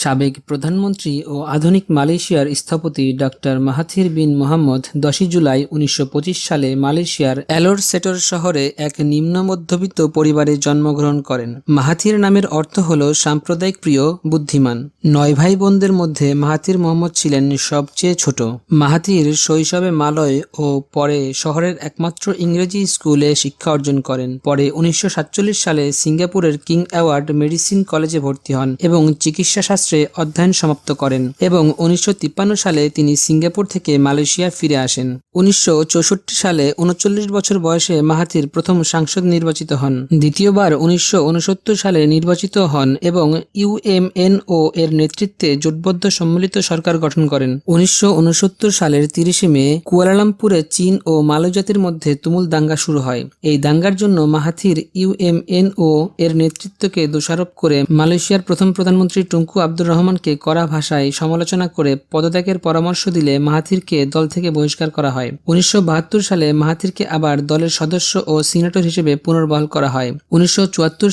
সাবেক প্রধানমন্ত্রী ও আধুনিক মালয়েশিয়ার স্থপতি ডক্টর মাহাথির বিন মোহাম্মদ দশই জুলাই উনিশশো পঁচিশ সালে মালয়েশিয়ার অ্যালোর সেটর শহরে এক নিম্ন মধ্যবিত্ত পরিবারে জন্মগ্রহণ করেন। মাহাথির নামের অর্থ হল সাম্প্রদায়িক প্রিয়, বুদ্ধিমান। নয় ভাই বোনদের মধ্যে মাহাথির মোহাম্মদ ছিলেন সবচেয়ে ছোট। মাহাথির শৈশবে মালয় ও পরে শহরের একমাত্র ইংরেজি স্কুলে শিক্ষা অর্জন করেন। পরে উনিশশো সাতচল্লিশ সালে সিঙ্গাপুরের কিং অ্যাওয়ার্ড মেডিসিন কলেজে ভর্তি হন এবং চিকিৎসা শাস্ত্রে অধ্যয়ন সমাপ্ত করেন এবং উনিশশো তিপ্পান্ন সালে তিনি সিঙ্গাপুর থেকে মালয়েশিয়া ফিরে আসেন। উনিশশো চৌষট্টি সালে উনচল্লিশ বছর বয়সে মাহাথির প্রথম সাংসদ নির্বাচিত হন। দ্বিতীয়বার উনিশশো উনসত্তর সালে নির্বাচিত হন এবং ইউএমএনও এর নেতৃত্বে জোটবদ্ধ সম্মিলিত সরকার গঠন করেন। উনিশশো উনসত্তর সালের তিরিশে মে কুয়ালালামপুরে চীন ও মালয় জাতির মধ্যে তুমুল দাঙ্গা শুরু হয়। এই দাঙ্গার জন্য মাহাথির ইউএমএনও এর নেতৃত্বকে দোষারোপ করে মালয়েশিয়ার প্রথম প্রধানমন্ত্রী টুঙ্কু আব্দুর রহমানকে কড়া ভাষায় সমালোচনা করে পদত্যাগের পরামর্শ দিলে মাহাথিরকে দল থেকে বহিষ্কার করা হয়। উনিশশো সালে মাহাথিরকে আবার দলের সদস্য ও সিনেটর হিসেবে পুনর্বহাল করা হয়। উনিশশো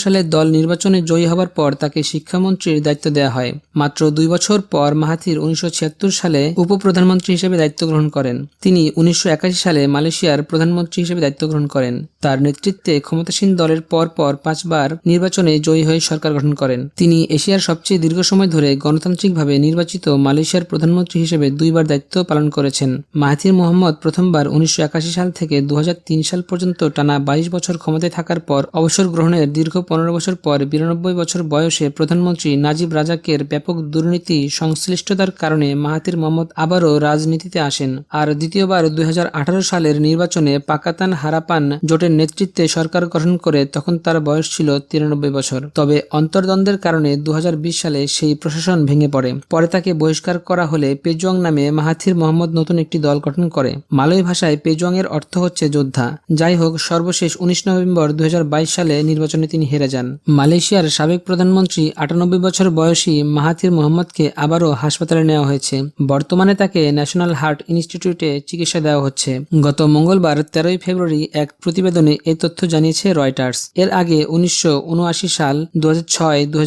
সালে দল নির্বাচনে জয়ী হবার পর তাকে শিক্ষামন্ত্রীর দায়িত্ব দেওয়া হয়। মাত্র দুই বছর পর মাহাথির উনিশশো সালে উপপ্রধানমন্ত্রী হিসেবে দায়িত্ব গ্রহণ করেন। তিনি উনিশশো একাশি সালে মালয়েশিয়ার প্রধানমন্ত্রী হিসেবে দায়িত্ব গ্রহণ করেন। তার নেতৃত্বে ক্ষমতাসীন দলের পর পর পাঁচবার নির্বাচনে জয়ী হয়ে সরকার গঠন করেন। তিনি এশিয়ার সবচেয়ে দীর্ঘ সময় ধরে গণতান্ত্রিকভাবে নির্বাচিত মালয়েশিয়ার প্রধানমন্ত্রী হিসেবে দুইবার দায়িত্ব পালন করেছেন। মাহাথির মোহাম্মদ প্রথমবার উনিশশো একাশি সাল থেকে দু হাজার তিন সাল পর্যন্ত টানা বাইশ বছর ক্ষমতায় থাকার পর অবসর গ্রহণের দীর্ঘ পনেরো বছর পর বিরানব্বই বছর বয়সে প্রধানমন্ত্রী নাজিব রাজাকের ব্যাপক দুর্নীতি, সংশ্লিষ্টতার কারণে মাহাতির মোহাম্মদ আবারও রাজনীতিতে আসেন। আর দ্বিতীয়বার দু হাজার আঠারো সালের নির্বাচনে পাকাতান হারাপান জোটের নেতৃত্বে সরকার গঠন করে তখন তার বয়স ছিল তিরানব্বই বছর। তবে অন্তর্দ্বন্দ্বের কারণে দু হাজার বিশ সালে সেই প্রশাসন ভেঙে পড়ে। পরে তাকে বহিষ্কার করা হলে পেজুয়াং নামে মাহাথির মোহাম্মদ নতুন একটি দল গঠন করে। মালয় ভাষায় পেজুয়াং এর অর্থ হচ্ছে যোদ্ধা। যাই হোক, সর্বশেষ উনিশ নভেম্বর দুই হাজার বাইশ সালে নির্বাচনে তিনি হেরে যান। মালয়েশিয়ার সাবেক প্রধানমন্ত্রী আটানব্বই বছর বয়সী মাহাথির মোহাম্মদকে আবারও হাসপাতালে নেওয়া হয়েছে। বর্তমানে তাকে ন্যাশনাল হার্ট ইনস্টিটিউটে চিকিৎসা দেওয়া হচ্ছে। গত মঙ্গলবার তেরোই ফেব্রুয়ারি এক প্রতিবেদনে এই তথ্য জানিয়েছে রয়টার্স। এর আগে উনিশশো উনআশি সাল দু ছয় দু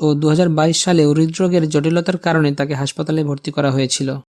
ও দু সালেও হৃদরোগের জটিলতার কারণে তাকে হাসপাতালে ভর্তি করা হয়েছিল।